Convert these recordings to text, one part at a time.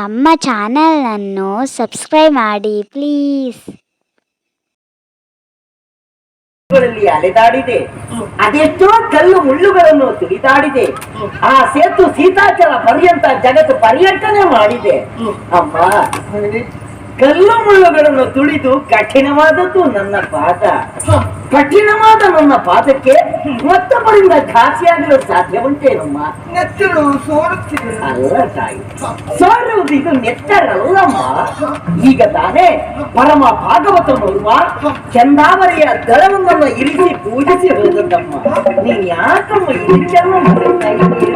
ನಮ್ಮ ಚಾನಲನ್ನು ಸಬ್ಸ್ಕ್ರೈಬ್ ಮಾಡಿ, ಪ್ಲೀಸ್. ಅಲೆದಾಡಿದೆ. ಅದೆಷ್ಟೋ ಕಲ್ಲು ಮುಳ್ಳುಗಳನ್ನು ತುಳಿದಾಡಿದೆ. ಆ ಸೇತು ಸೀತಾಚಲ ಪರ್ಯಂತ ಜಗತ್ತು ಪರ್ಯಟನೆ ಮಾಡಿದೆ. ಅಮ್ಮ ಕಲ್ಲು ಮುಳ್ಳುಗಳನ್ನು ತುಳಿದು ಕಠಿಣವಾದದ್ದು ನನ್ನ ಪಾದ ಕಠಿಣವಾದ ನನ್ನ ಪಾದಕ್ಕೆ ಮತ್ತೊಬ್ಬರಿಂದ ಘಾಸಿಯಾಗಲು ಸಾಧ್ಯ ಉಂಟೇನಮ್ಮ ನೆತ್ತರು ಸೋರುತ್ತಿದೆ. ಅಲ್ಲ ತಾಯಿ ಸೋರುವುದು ಇದು ನೆತ್ತರಲ್ಲಮ್ಮ. ಈಗ ತಾನೇ ಪರಮ ಭಾಗವತ ನೋಡುವ ಚಂದಾವರಿಯ ದಳವೊಂದನ್ನು ಇರಿಸಿ ಪೂಜಿಸಿ ಹೋದದ್ದಮ್ಮ. ನೀನ್ ಯಾಕಮ್ಮ ಇದಕ್ಕೆಲ್ಲ ಮಾಡ್ತಾ ಇದ್ದೀಯ?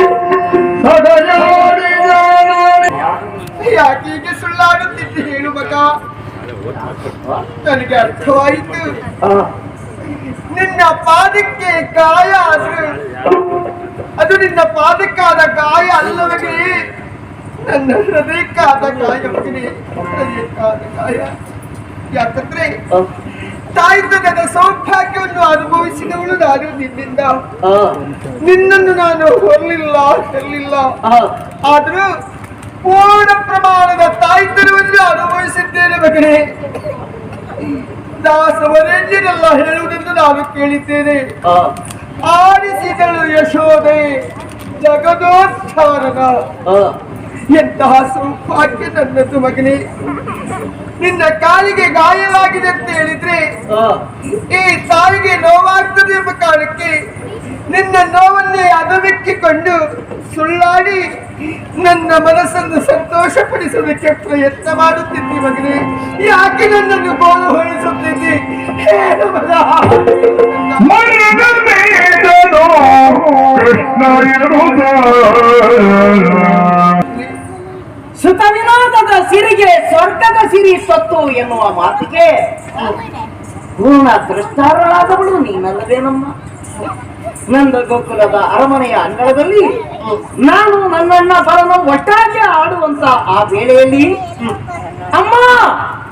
ಯಾಕೆ ಹೀಗೆ ಸುಳ್ಳಾಡುತ್ತಿದ್ದೆ ಹೇಳು ಮಗ. ನನಗೆ ಅರ್ಥವಾಯಿತು. ಆ, ನಿನ್ನ ಪಾದಕ್ಕೆ ಗಾಯ ಆದ್ರೆ ಅದು ನಿನ್ನ ಪಾದಕ್ಕಾದ ಗಾಯ ಅಲ್ಲವೇ. ನನ್ನ ಹೃದಯಕ್ಕಾದ ಗಾಯ ಹೃದಯಕ್ಕಾದ ಗಾಯ. ಯಾಕಂದ್ರೆ ತಾಯ್ತನದ ಸೌಭಾಗ್ಯವನ್ನು ಅನುಭವಿಸಿದವಳು ನಾನು ನಿನ್ನಿಂದ. ನಿನ್ನನ್ನು ನಾನು ಹೊರಲಿಲ್ಲ ಆದ್ರೂ ಆದರೂ ಪೂರ್ಣ ಪ್ರಮಾಣದ ತಾಯ್ತನವನ್ನು ಅನುಭವಿಸಿದ್ದೇನೆ ಮಗನೇ. ದಾಸವರೇಂದ್ರರೆಲ್ಲ ಹೇಳುವುದೆಂದು ನಾನು ಕೇಳಿದ್ದೇನೆ. ಆ, ಆಡಿಸಿದಳು ಯಶೋದೆ ಜಗದೋದ್ಧಾರನ ಆ, ಎಂತಹ ಸೌಭಾಗ್ಯ ನನ್ನದು ಮಗನೇ. ನಿನ್ನ ಕಾಲಿಗೆ ಗಾಯವಾಗಿದೆ ಅಂತ ಹೇಳಿದ್ರೆ ಈ ತಾಯಿಗೆ ನೋವಾಗ್ತದೆ ಎಂಬ ಕಾರಣಕ್ಕೆ ನಿನ್ನ ನೋವನ್ನೇ ಅದವೆಕ್ಕಿಕೊಂಡು ಸುಳ್ಳಾಡಿ ನನ್ನ ಮನಸ್ಸನ್ನು ಸಂತೋಷಪಡಿಸೋದಕ್ಕೆ ಪ್ರಯತ್ನ ಮಾಡುತ್ತಿದ್ದಿ ಮಗನೇ. ಯಾಕೆ ನನ್ನನ್ನು ಗೋಳು ಹೊಳಿಸುತ್ತಿದ್ದಿ ಹೇಳು ಮಗ. ಮರದ ಮೇದನು ಕೃಷ್ಣ ಇರುವುದ ಸುತ ವಿನೋದದ ಸಿರಿಗೆ ಸ್ವರ್ಗದ ಸಿರಿ ಸತ್ತು ಎನ್ನುವ ಮಾತಿಗೆ ಪೂರ್ಣ ದೃಷ್ಟಾರಳಾದವಳು ನೀನಲ್ಲವೇನಮ್ಮ? ನಂದ ಗೋಕುಲದ ಅರಮನೆಯ ಅಂಗಳದಲ್ಲಿ ನಾನು ನನ್ನಣ್ಣ ಬರನು ಒಟ್ಟಾಗಿ ಆಡುವಂತ ಆ ವೇಳೆಯಲ್ಲಿ ಅಮ್ಮ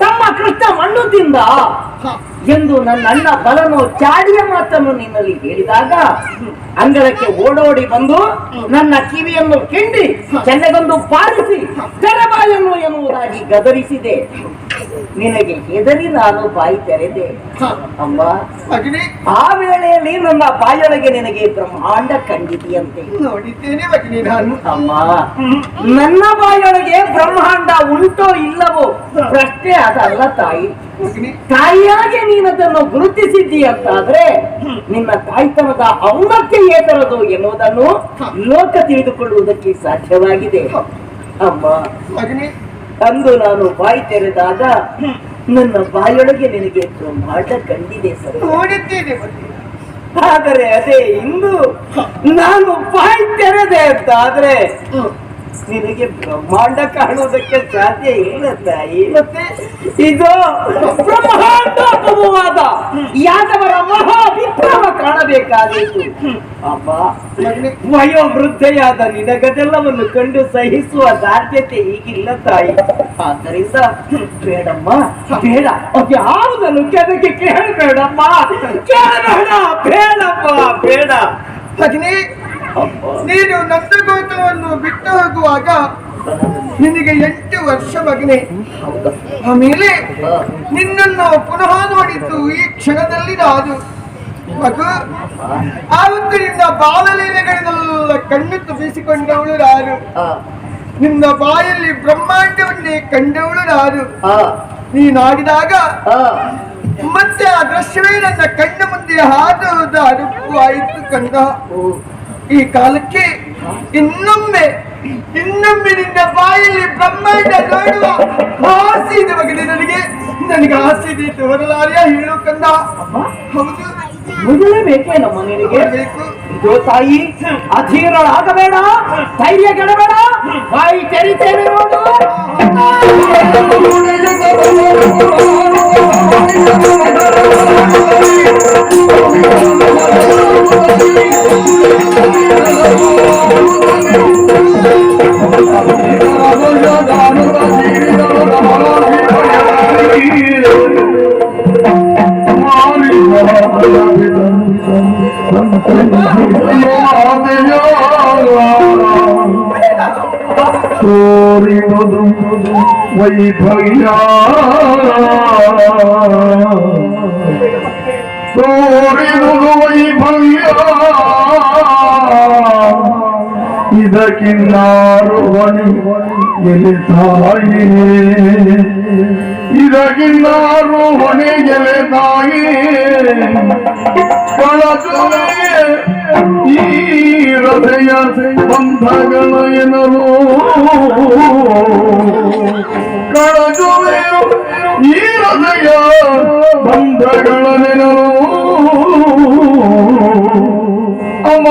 ತಮ್ಮ ಕೃಷ್ಣ ಮಣ್ಣು ತಿಂದ ಎಂದು ನನ್ನ ಅಣ್ಣ ಬಲನು ಚಾಡಿಯ ಮಾತನ್ನು ನಿನ್ನಲ್ಲಿ ಹೇಳಿದಾಗ ಅಂಗಳಕ್ಕೆ ಓಡೋಡಿ ಬಂದು ನನ್ನ ಕಿವಿಯನ್ನು ಕಿಂಡಿ ಚೆನ್ನಗೊಂದು ಪಾಲಿಸಿ ತೆರೆಬಾಯನ್ನು ಎನ್ನುವುದಾಗಿ ಗದರಿಸಿದೆ. ನಿನಗೆ ಹೆದರಿ ನಾನು ಬಾಯಿ ತೆರೆದೆ. ಅಮ್ಮ ಆ ವೇಳೆಯಲ್ಲಿ ನನ್ನ ಬಾಯೊಳಗೆ ನಿನಗೆ ಬ್ರಹ್ಮಾಂಡ ಕಂಡಿದೆಯಂತೆ. ಅಮ್ಮ ನನ್ನ ಬಾಯೊಳಗೆ ಬ್ರಹ್ಮಾಂಡ ಉಂಟೋ ಇಲ್ಲವೋ? ಪ್ರಶ್ನೆ ಅದಲ್ಲ ತಾಯಿ. ತಾಯಿಯಾಗಿ ನೀನದನ್ನು ಗುರುತಿಸಿದ್ದಿ ಅಂತಾದ್ರೆ ನಿನ್ನ ತಾಯ್ತನದ ಔನ್ನತ್ಯ ಏತರದು ಎನ್ನುವುದನ್ನು ಲೋಕ ತಿಳಿದುಕೊಳ್ಳುವುದಕ್ಕೆ ಸಾಧ್ಯವಾಗಿದೆ. ಅಮ್ಮ ಅಂದು ನಾನು ಬಾಯಿ ತೆರೆದಾಗ ನನ್ನ ಬಾಯೊಳಗೆ ನಿನಗೆ ಬ್ರಹ್ಮಾಂಡ ಕಂಡಿದೆ ಸರ್. ಆದರೆ ಅದೇ ಇಂದು ನಾನು ಬಾಯಿ ತೆರೆದೆ ಅಂತ ಆದ್ರೆ ನಿನಗೆ ಬ್ರಹ್ಮಾಂಡ ಕಾಣುವುದಕ್ಕೆ ಸಾಧ್ಯ ಇಲ್ಲ ತಾಯಿ ಮತ್ತೆ ಇದು ಬ್ರಹ್ಮಾಂಡ ಯಾದವರ ಮಹಾ ವಿಪ್ರಮ ಕಾಣಬೇಕಾದೀತು. ಅಪ್ಪ, ವಯೋವೃದ್ಧೆಯಾದ ನಿನಗದೆಲ್ಲವನ್ನು ಕಂಡು ಸಹಿಸುವ ಸಾಧ್ಯತೆ ಈಗಿಲ್ಲ ತಾಯಿ. ಆದ್ದರಿಂದ ಬೇಡಮ್ಮ, ಬೇಡ. ಯಾವುದನ್ನು ಕೆದಕ್ಕೆ ಕೇಳಬೇಡಮ್ಮ. ಕೇಳಬೇಡ, ಬೇಡಪ್ಪ, ಬೇಡ. ಅಗ್ನಿ ನೀನು ನಂದಗೋತವನ್ನು ಬಿಟ್ಟು ಹೋಗುವಾಗ ನಿನಗೆ ಎಂಟು ವರ್ಷ ಮಗನೆ ಆಮೇಲೆ ನಿನ್ನನ್ನು ಪುನಃ ನೋಡಿದ್ದು ಈ ಕ್ಷಣದಲ್ಲಿ ನಾನು. ಮಗು ಆವತ್ತು ನಿನ್ನ ಬಾಲಲೀಲೆಗಳನ್ನೆಲ್ಲ ಕಣ್ಣು ತುಂಬಿಸಿಕೊಂಡವಳು ನಾನು. ಆ, ನಿನ್ನ ಬಾಯಲ್ಲಿ ಬ್ರಹ್ಮಾಂಡವನ್ನೇ ಕಂಡವಳು ನಾನು. ಆ, ನೀನಾಡಿದಾಗ ಆ. ಮತ್ತೆ ಆ ದೃಶ್ಯವೇ ನನ್ನ ಕಣ್ಣ ಮುಂದೆ ಹಾದು ಹೋದ ಅನುಭವವಾಯಿತು ಕಂದ. ಈ ಕಾಲಕ್ಕೆ ಇನ್ನೊಮ್ಮೆ ಇನ್ನೊಮ್ಮೆ ನಿನ್ನ ಬಾಯಲ್ಲಿ ಬ್ರಹ್ಮಾಂಡ ನೋಡುವ ಆಸೆ ಇದೆ ಬಗ್ಗೆ ನನಗೆ. ನನಗೆ ಆಸೆ ಇದೆ ತೋರಲಾರ್ಯ ಹೇಳು ಕಂದ. ಹೌದು. ಮೊದಲೇ ಬೇಕೇನಮ್ಮ ನಿನಗೆ ಬೇಕು. ಇದು ತಾಯಿ ಅಧೀರಳಾಗಬೇಡ ಧೈರ್ಯ ಗೆಡಬೇಡ ಬಾಯಿ ತೆರಿತೇನೆ ನೋಡು கோரிவதும் இதற்கின்னாருவணி எழுத்தாயே இதற்கின்னாருவணி எழுத்தாயே ಹೃದಯ ಬಂಧಗಳ ಎನರು ಕಳಚುವೆ ಈ ಹೃದಯ ಬಂಧಗಳ ನೆನರು. ಅಮ್ಮ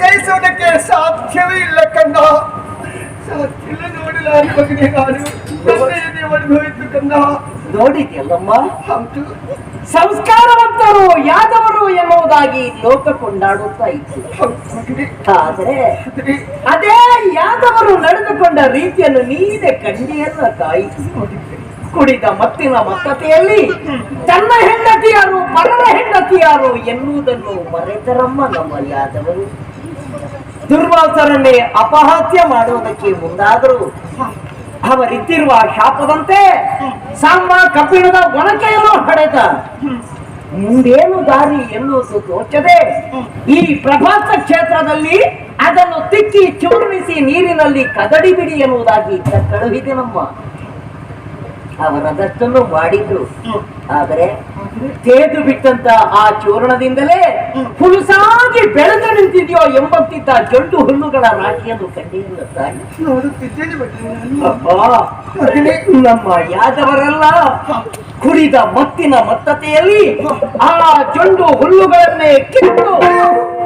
ಸಹಿಸೋದಕ್ಕೆ ಸಾಧ್ಯವೇ ಇಲ್ಲ ಕಂದ ಸಾಧ್ಯವಿಲ್ಲ ನೋಡಲಾರಿ ಮಗನೇ ನಾನು. ಅನುಭವಿತು ಕಂದ ನೋಡಿದ್ಯಲ್ಲಮ್ಮ? ಹೌದು. ಸಂಸ್ಕಾರವಂತರು ಯಾದವರು ಎನ್ನುವುದಾಗಿ ಲೋಕ ಕೊಂಡಾಡುತ್ತಾ ಇತ್ತು. ಆದ್ರೆ ಅದೇ ಯಾದವರು ನಡೆದುಕೊಂಡ ರೀತಿಯನ್ನು ನೀನೆ ಕಂಡಿಯನ್ನ ಕಾಯಿತು. ಕುಡಿದ ಮತ್ತಿನ ಮತ್ತತೆಯಲ್ಲಿ ತನ್ನ ಹೆಂಡತಿಯಾರು ಪರರ ಹೆಂಡತಿಯಾರು ಎನ್ನುವುದನ್ನು ಮರೆತರಮ್ಮ ನಮ್ಮ ಯಾದವರು. ದುರ್ವಾಸರನ್ನೇ ಅಪಹಾಸ್ಯ ಮಾಡುವುದಕ್ಕೆ ಮುಂದಾದರು ಅವರಿದ್ದಿರುವ ಶಾಪದಂತೆ ಸಾಂಬ ಕಬ್ಬಿಣದ ಒಣಕೆಯನ್ನು ಹಡೆದ. ಮುಂದೇನು ದಾರಿ ಎನ್ನುವುದು ತೋಚದೆ, ಈ ಪ್ರಭಾತ ಕ್ಷೇತ್ರದಲ್ಲಿ ಅದನ್ನು ತಿಕ್ಕಿ ಚೂರ್ಣಿಸಿ ನೀರಿನಲ್ಲಿ ಕದಡಿ ಬಿಡಿ ಎನ್ನುವುದಾಗಿ ಕಳುಹಿದೆ ನಮ್ಮ. ಅವರದಷ್ಟನ್ನು ಮಾಡಿದ್ರು. ಆದರೆ ತೇದು ಬಿಟ್ಟಂತ ಆ ಚೂರ್ಣದಿಂದಲೇ ಹುಲುಸಾಗಿ ಬೆಳೆದು ನಿಂತಿದೆಯೋ ಎಂಬಂತಿದ್ದ ಜಂಡು ಹುಲ್ಲುಗಳ ರಾಶಿಯನ್ನು ಕಂಡಿಲ್ಲ. ನಮ್ಮ ಯಾದವರೆಲ್ಲ. ಕುಡಿದ ಮತ್ತಿನ ಮತ್ತತೆಯಲ್ಲಿ ಆ ಜೊಂಡು ಹುಲ್ಲುಗಳನ್ನೇ ಕಿತ್ತು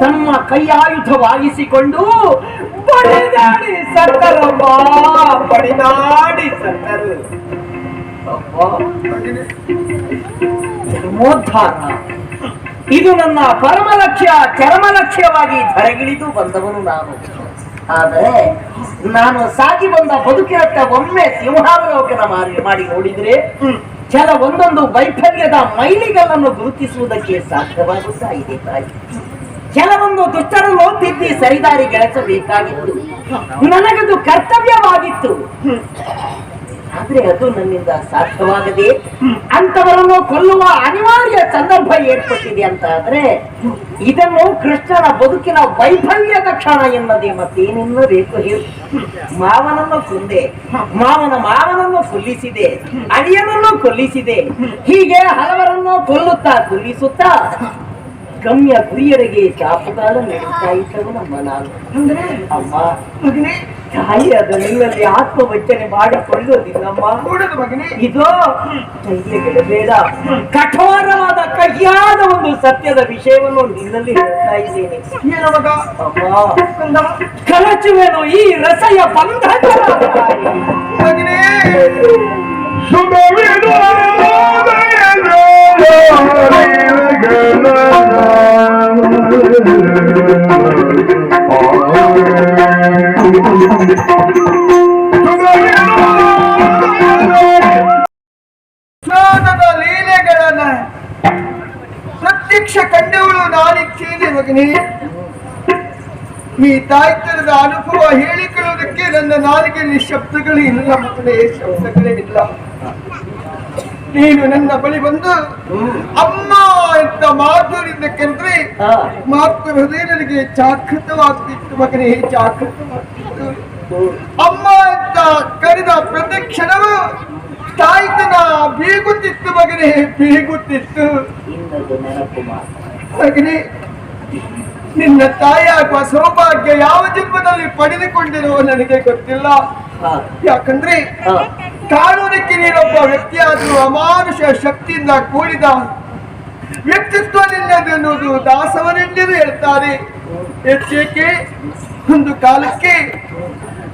ತಮ್ಮ ಕೈಯಾಯುಧವಾಗಿಸಿಕೊಂಡು ಬಡಿದಾಡಿ ಸತ್ತರಮ್ಮ ಬಡಿದಾಡಿ ಸತ್ತರು. ಇದು ನನ್ನ ಪರಮ ಲಕ್ಷ್ಯ ಚರಮ ಲಕ್ಷ್ಯವಾಗಿ ಧರೆಗಿಳಿದು ಬಂದವನು ನಾನು. ಆದರೆ ನಾನು ಸಾಗಿ ಬಂದ ಬದುಕಿನತ್ತ ಒಮ್ಮೆ ಸಿಂಹಾವಲೋಕನ ಮಾಡಿ ಮಾಡಿ ನೋಡಿದ್ರೆ ಕೆಲ ಒಂದೊಂದು ವೈಫಲ್ಯದ ಮೈಲಿಗಲ್ಲನ್ನು ಗುರುತಿಸುವುದಕ್ಕೆ ಸಾಧ್ಯವಾಗುತ್ತಾ ಇದೆ ತಾಯಿ. ಕೆಲವೊಂದು ದುಷ್ಟರನ್ನು ತಿದ್ದಿ ಸರಿದಾರಿ ಗೆಳೆಸಬೇಕಾಗಿತ್ತು. ನನಗದು ಕರ್ತವ್ಯವಾಗಿತ್ತು. ಆದ್ರೆ ಅದು ನನ್ನಿಂದ ಸಾಧ್ಯವಾಗದೆ ಅಂತವರನ್ನು ಕೊಲ್ಲುವ ಅನಿವಾರ್ಯ ಸಂದರ್ಭ ಏರ್ಪಟ್ಟಿದೆ ಅಂತ ಆದ್ರೆ ಇದನ್ನು ಕೃಷ್ಣನ ಬದುಕಿನ ವೈಫಲ್ಯದ ಕ್ಷಣ ಎನ್ನದೆ ಮತ್ತೇನಿನ್ನೂ ಬೇಕು ಹೇಳಿ. ಮಾವನನ್ನು ಕೊಂದೆ, ಮಾವನ ಮಾವನನ್ನು ಕೊಲ್ಲಿಸಿದೆ, ಅಳಿಯನನ್ನು ಕೊಲ್ಲಿಸಿದೆ, ಹೀಗೆ ಹಲವರನ್ನು ಕೊಲ್ಲುತ್ತಾ ಕೊಲ್ಲಿಸುತ್ತಾ ಗಮ್ಯ ಗುರಿಯರಿಗೆ ಚಾಪುಗಾಲ ನಡೀತಾ ಇದ್ದವು ನಮ್ಮ ನಾನು ಅಂದ್ರೆ ಅಮ್ಮ ತಾಯಿ ಅದು ನಿನ್ನಲ್ಲಿ ಆತ್ಮವಂಚನೆ ಮಾಡಿಕೊಳ್ಳೋದಿಲ್ಲಮ್ಮ. ನೋಡದು ಮಗನೇ. ಇದು ಬೇಡ. ಕಠೋರವಾದ ಕಹಿಯಾದ ಒಂದು ಸತ್ಯದ ವಿಷಯವನ್ನು ನಿನ್ನಲ್ಲಿ ಹೇಳ್ತಾ ಇದ್ದೇನೆ. ಕಳಚುವೆನು ಈ ರಸಯ ಬಂಧ ಮಗನೇ. ಲೀಲೆಗಳನ್ನ ಪ್ರತ್ಯಕ್ಷ ಕಂಡವಳು ನಾನಿದ್ದೇನೆ ಮಗನೇ ಈ ತಾಯ್ತನದ ಅನುಭವ ಹೇಳಿಕೊಳ್ಳುವುದಕ್ಕೆ ನನ್ನ ನಾಲಿಗೆಯಲ್ಲಿ ಶಬ್ದಗಳೇ ಇಲ್ಲ ಮಕ್ಕಳೇ ಶಬ್ದಗಳೇ ಇಲ್ಲ. ನೀನು ನನ್ನ ಬಳಿ ಬಂದು ಅಮ್ಮ ಅಂತ ಮಾತುರಿಂದ ಕಂಡ್ರೆ ಹಾ. ಮಾತು ಹೃದಯ ನನಗೆ ಜಾಗೃತವಾಗ್ತಿತ್ತು ಮಗನೇ ಜಾಗೃತವಾಗ್ತಿತ್ತು ಅಮ್ಮ ಅಂತ ಕರೆದ ಪ್ರತಿ ಕ್ಷಣವೂ ತಾಯ್ತನ ಬೀಗುತ್ತಿತ್ತು ಮಗನೇ ಬೀಗುತ್ತಿತ್ತು. ಮಗನೇ ನಿನ್ನ ತಾಯಿಯಾಗುವ ಸೌಭಾಗ್ಯ ಯಾವ ಜನ್ಮದಲ್ಲಿ ಪಡೆದುಕೊಂಡಿರುವ ನನಗೆ ಗೊತ್ತಿಲ್ಲ. ಯಾಕಂದ್ರೆ. ಕಾನೂನಕ್ಕೆ ನೀನೊಬ್ಬ ವ್ಯಕ್ತಿಯಾದರೂ ಅಮಾನುಷ ಶಕ್ತಿಯಿಂದ ಕೂಡಿದ ವ್ಯಕ್ತಿತ್ವ ನಿನ್ನದೆನ್ನುವುದು ದಾಸವರೆಂದರೂ ಹೇಳ್ತಾರೆ. ಹೆಚ್ಚೇಕೆ ಒಂದು ಕಾಲಕ್ಕೆ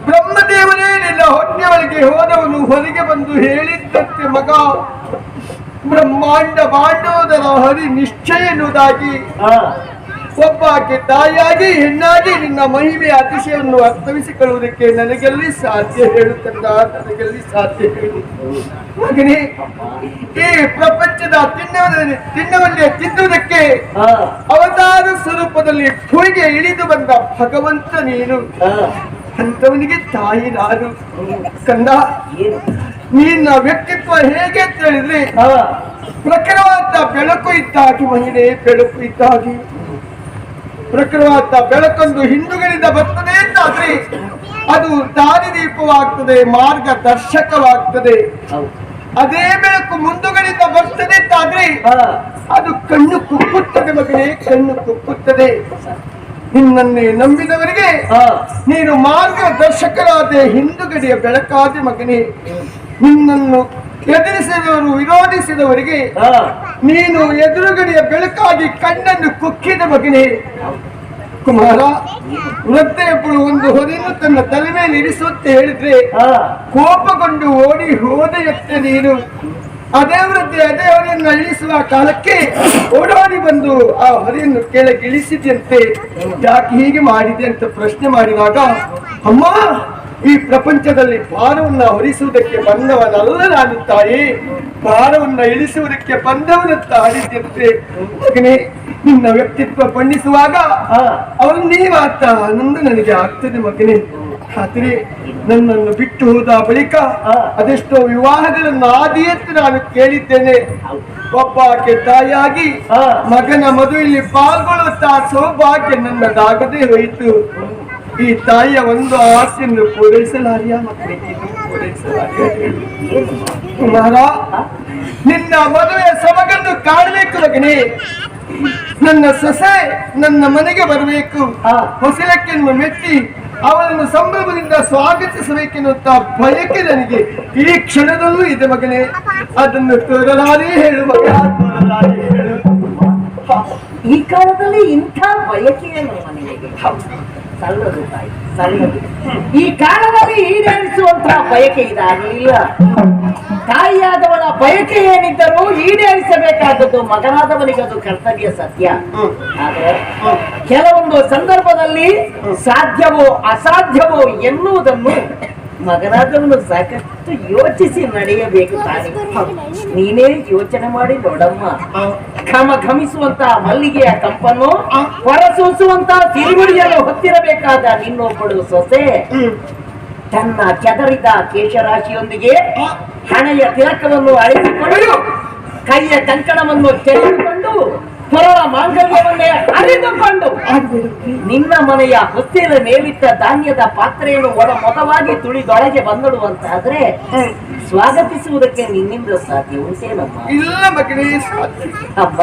ಬ್ರಹ್ಮದೇವನೇ ನಿನ್ನ ಹೊಟ್ಟೆಯೊಳಗೆ ಹೋದವನು ಹೊರಗೆ ಬಂದು ಹೇಳಿದ್ದಂತೆ ಮಗ. ಬ್ರಹ್ಮಾಂಡ ಬಾಂಡೋದರ ಹರಿ ನಿಶ್ಚಯ ಎನ್ನುವುದಾಗಿ ಹಾ. ಒಬ್ಬ ಆಕೆ ತಾಯಿಯಾಗಿ ಹೆಣ್ಣಾಗಿ ನಿನ್ನ ಮಹಿಮೆಯ ಅತಿಶಯವನ್ನು ಅರ್ಥವಿಸಿಕೊಳ್ಳುವುದಕ್ಕೆ ನನಗೆಲ್ಲಿ ಸಾಧ್ಯ ಹೇಳುತ್ತಂದ ನನಗೆಲ್ಲಿ ಸಾಧ್ಯ ಹೇಳಿ. ಮಗನೇ ಈ ಪ್ರಪಂಚದ ತಿನ್ನವಲ್ಲಿ ತಿನ್ನವಲ್ಲೇ ತಿನ್ನುವುದಕ್ಕೆ ಅವತಾರ ಸ್ವರೂಪದಲ್ಲಿ ಭೂಮಿಗೆ ಇಳಿದು ಬಂದ ಭಗವಂತ ನೀನು. ಅಂತವನಿಗೆ ತಾಯಿ ನಾನು. ಕಂದ ನಿನ್ನ ವ್ಯಕ್ತಿತ್ವ ಹೇಗೆ ಅಂತ ಹೇಳಿದ್ರೆ ಪ್ರಖರವಾದ ಬೆಳಕು ಇದ್ದಾಗಿ ಮಹಿಳೆ ಬೆಳಕು ಇದ್ದಾಗಿ. ಪ್ರಖರವಾದ ಬೆಳಕೊಂದು ಹಿಂದೂಗಳಿಂದ ಬರ್ತದೆ ಅಂತಾದ್ರೆ ಅದು ದಾರಿದೀಪವಾಗ್ತದೆ ಮಾರ್ಗದರ್ಶಕವಾಗ್ತದೆ ಹೌದು ಅದೇ ಬೆಳಕು ಮುಂದುಗಳಿಂದ ಬರ್ತದೆ ಅಂತಾದ್ರೆ ಅದು ಕಣ್ಣು ಕುಕ್ಕುತ್ತದೆ ಮಗನೇ ಕಣ್ಣು ಕುಕ್ಕುತ್ತದೆ. ನಿನ್ನನ್ನೇ ನಂಬಿದವರಿಗೆ ಹಾ. ನೀನು ಮಾರ್ಗದರ್ಶಕರಾದ ಹಿಂದುಗಡೆಯ ಬೆಳಕಾದ ಮಗನೇ. ನಿನ್ನನ್ನು ಎದುರಿಸಿದವರು ವಿರೋಧಿಸಿದವರಿಗೆ ಹಾ. ನೀನು ಎದುರುಗಡೆಯ ಬೆಳಕಾಗಿ ಕಣ್ಣನ್ನು ಕುಕ್ಕಿದ ಮಗನೇ. ಕುಮಾರ ವೃದ್ಧೆಯೊಬ್ಬಳು ಒಂದು ಹೊರೆಯನ್ನು ತನ್ನ ತಲೆ ಮೇಲೆ ಇರಿಸುತ್ತೆ ಹೇಳಿದ್ರೆ ಹಾ. ಕೋಪಗೊಂಡು ಓಡಿ ಹೋದೆಯತ್ತೆ ನೀನು. ಅದೇ ವೃದ್ಧಿ ಅದೇ ಹೊರೆಯನ್ನು ಇಳಿಸುವ ಕಾಲಕ್ಕೆ ಓಡೋಡಿ ಬಂದು ಆ ಹೊರೆಯನ್ನು ಇಳಿಸಿದಂತೆ ಯಾಕೆ ಹೀಗೆ ಮಾಡಿದೆ ಅಂತ ಪ್ರಶ್ನೆ ಮಾಡಿದಾಗ, ಅಮ್ಮ, ಈ ಪ್ರಪಂಚದಲ್ಲಿ ಭಾರವನ್ನ ಹೊರಿಸುವುದಕ್ಕೆ ಬಂದವನಲ್ಲ ನಾನು ತಾಯಿ ಭಾರವನ್ನ ಇಳಿಸುವುದಕ್ಕೆ ಬಂದವನ ತಾಯಿದ್ದಂತೆ ಮಗನೇ, ನಿನ್ನ ವ್ಯಕ್ತಿತ್ವ ಬಣ್ಣಿಸುವಾಗ ಅವನು ನೀವಾತ ಆನಂದ ನನಗೆ ಆಗ್ತದೆ ಮಗನೇ. ಆದ್ರೆ ನನ್ನನ್ನು ಬಿಟ್ಟು ಹೋದ ಬಳಿಕ ಅದೆಷ್ಟೋ ವಿವಾಹಗಳನ್ನು ಅಂತ ನಾನು ಕೇಳಿದ್ದೇನೆ. ಒಬ್ಬ ಆಕೆ ತಾಯಿಯಾಗಿ. ಮಗನ ಮದುವೆಯಲ್ಲಿ ಪಾಲ್ಗೊಳ್ಳುತ್ತಾ ಸೌಭಾಗ್ಯ ನನ್ನದಾಗದೇ ಹೋಯಿತು. ಈ ತಾಯಿಯ ಒಂದು ಆಸೆಯನ್ನು ಪೂರೈಸಲಾರಿಯ? ಮಕ್ಕಳಿಗೆ ಕುಮಾರ ನಿನ್ನ ಮದುವೆಯ ಸಮಗನ್ನು ಕಾಣಬೇಕು ಮಗನೇ ನನ್ನ ಸೊಸೆ ನನ್ನ ಮನೆಗೆ ಬರಬೇಕು. ಹೊಸಲಕ್ಕೆ ಹೊಸಲಕ್ಕೆನ್ನು ಮೆಟ್ಟಿ ಅವಳನ್ನು ಸಂಭ್ರಮದಿಂದ ಸ್ವಾಗತಿಸಬೇಕೆನ್ನುವಂತ ಬಯಕೆ ನನಗೆ ಈ ಕ್ಷಣದಲ್ಲೂ ಇದೆ ಮಗನೇ. ಅದನ್ನು ತೋರಲಾರೇ ಹೇಳುವ ಈ ಕಾಲದಲ್ಲಿ ಇಂಥ ಬಯಕೆಯನ್ನು ಮನೆಗೆ. ಸಲ್ಲದು ತಾಯಿ ಈ ಕಾಲದಲ್ಲಿ ಈಡೇರಿಸುವಂತಹ ಬಯಕೆ ಇದಾಗಲಿಲ್ಲ ತಾಯಿಯಾದವನ ಬಯಕೆ ಏನಿದ್ದರೂ ಈಡೇರಿಸಬೇಕಾದದ್ದು ಅದು ಕರ್ತವ್ಯ ಸತ್ಯ. ಆದರೆ ಕೆಲವೊಂದು ಸಂದರ್ಭದಲ್ಲಿ ಸಾಧ್ಯವೋ ಅಸಾಧ್ಯವೋ ಎನ್ನುವುದನ್ನು ಮಗನಾದವನು ಸಾಕಷ್ಟು ಯೋಚಿಸಿ ನಡೆಯಬೇಕು ತಾನೆ. ನೀನೇ ಯೋಚನೆ ಮಾಡಿ ನೋಡಮ್ಮ. ಘಮ ಘಮಿಸುವಂತಹ ಮಲ್ಲಿಗೆಯ ಕಂಪನ್ನು ಹೊರಸೂಸುವಂತಹ ಸಿರಿಗುಡಿಯನ್ನು ಹೊತ್ತಿರಬೇಕಾದ ನಿನ್ನೊಬ್ಬಳು ಸೊಸೆ. ತನ್ನ ಚದರಿದ ಕೇಶರಾಶಿಯೊಂದಿಗೆ ಹಣೆಯ ತಿಲಕವನ್ನು ಅಳಿಸಿಕೊಂಡು ಕೈಯ ಕಂಕಣವನ್ನು ತೆಗೆದುಕೊಂಡು ಹೊರಳ ಮಾಂಗಲ್ಯವನ್ನೇ ಅರಿದುಕೊಂಡು ನಿನ್ನ ಮನೆಯ ಹೊತ್ತಿನ ಮೇಲಿಟ್ಟ ಧಾನ್ಯದ ಪಾತ್ರೆಯನ್ನು ಒಳ ಮೊದಲಾಗಿ ತುಳಿದೊಳಗೆ ಬಂದಳು ಸ್ವಾಗತಿಸುವುದಕ್ಕೆ ನಿನ್ನಿಂದ ಸಾಧ್ಯ ಉಂಟೇನಪ್ಪ? ಇಲ್ಲ ಮಗನೇ ಸಾಧ್ಯ. ಅಬ್ಬ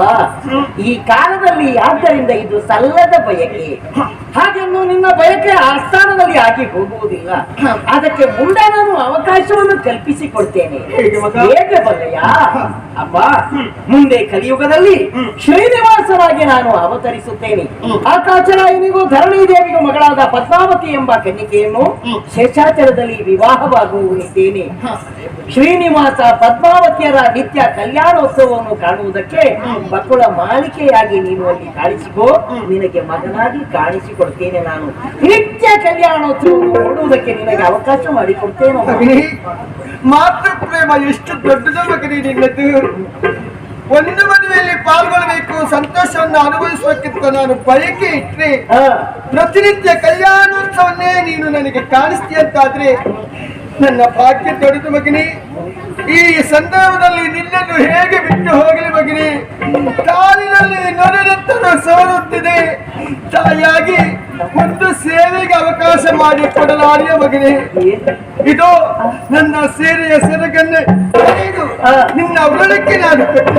ಈ ಕಾಲದಲ್ಲಿ ಆದ್ದರಿಂದ ಇದು ಸಲ್ಲದ ಬಯಕೆ. ಹಾಗೆನ್ನು ನಿನ್ನ ಬಯಕೆ ಆ ಸ್ಥಾನದಲ್ಲಿ ಆಗಿ ಹೋಗುವುದಿಲ್ಲ. ಅದಕ್ಕೆ ಮುಂದೆ ನಾನು ಅವಕಾಶವನ್ನು ಕಲ್ಪಿಸಿಕೊಡ್ತೇನೆ. ಹೇಗೆ? ಹೇಗೆ ಅಬ್ಬ ಮುಂದೆ ಕಲಿಯುಗದಲ್ಲಿ ಶ್ರೀನಿವಾಸರಾಗಿ ನಾನು ಅವತರಿಸುತ್ತೇನೆ. ಆಕಾಶರಾಯನಿಗೂ ಧರಣಿ ದೇವಿಗೂ ಮಗಳಾದ ಪದ್ಮಾವತಿ ಎಂಬ ಕನ್ನಿಕೆಯನ್ನು ಶೇಷಾಚಲದಲ್ಲಿ ವಿವಾಹವಾಗುವುದಿದ್ದೇನೆ. ಶ್ರೀನಿವಾಸ ಪದ್ಮಾವತಿಯರ ನಿತ್ಯ ಕಲ್ಯಾಣೋತ್ಸವವನ್ನು ಕಾಣುವುದಕ್ಕೆ ಮಕ್ಕಳ ಮಾಲಿಕೆಯಾಗಿ ನೀನು ಅಲ್ಲಿ ಕಾಣಿಸಿಕೋ. ನಿನಗೆ ಮಗನಾಗಿ ಕಾಣಿಸಿಕೊಡ್ತೇನೆ ನಾನು. ನಿತ್ಯ ಕಲ್ಯಾಣೋತ್ಸವವನ್ನು ನೋಡುವುದಕ್ಕೆ ನಿನಗೆ ಅವಕಾಶ ಮಾಡಿಕೊಡ್ತೇನೆ. ಮಾತೃ ಪ್ರೇಮ ಎಷ್ಟು ದೊಡ್ಡದ ಮಗನೇ ನಿನ್ನದು ಒಂದು ಮದುವೆಯಲ್ಲಿ ಪಾಲ್ಗೊಳ್ಳಬೇಕು ಸಂತೋಷವನ್ನು ಅನುಭವಿಸುವಕ್ಕಿಂತ ನಾನು ಬಯಕೆ ಇಟ್ರೆ ಪ್ರತಿನಿತ್ಯ ಕಲ್ಯಾಣೋತ್ಸವನ್ನೇ ನೀನು ನನಗೆ ಕಾಣಿಸ್ತೀಯಂತಾದ್ರೆ ನನ್ನ ಭಾಗ್ಯ ದೊಡ್ಡದು ಮಗನಿ. ಈ ಸಂದರ್ಭದಲ್ಲಿ ನಿನ್ನನ್ನು ಹೇಗೆ ಬಿಟ್ಟು ಹೋಗಲಿ ಮಗನಿ. ಕಾಲಿನಲ್ಲಿ ನೊರೆದಂತರೂ ಸೋಲುತ್ತಿದೆ ತಾಯಿಯಾಗಿ ಒಂದು ಸೇವೆಗೆ ಅವಕಾಶ ಮಾಡಿ ಕೊಡಲಾರಿಯ ಮಗನೇ. ಇದು ನನ್ನ ಸೇವೆಯ ಸೆರಗನ್ನೇ. ನಿನ್ನ ಉಳಕ್ಕೆ ನಾನು ಕಂದ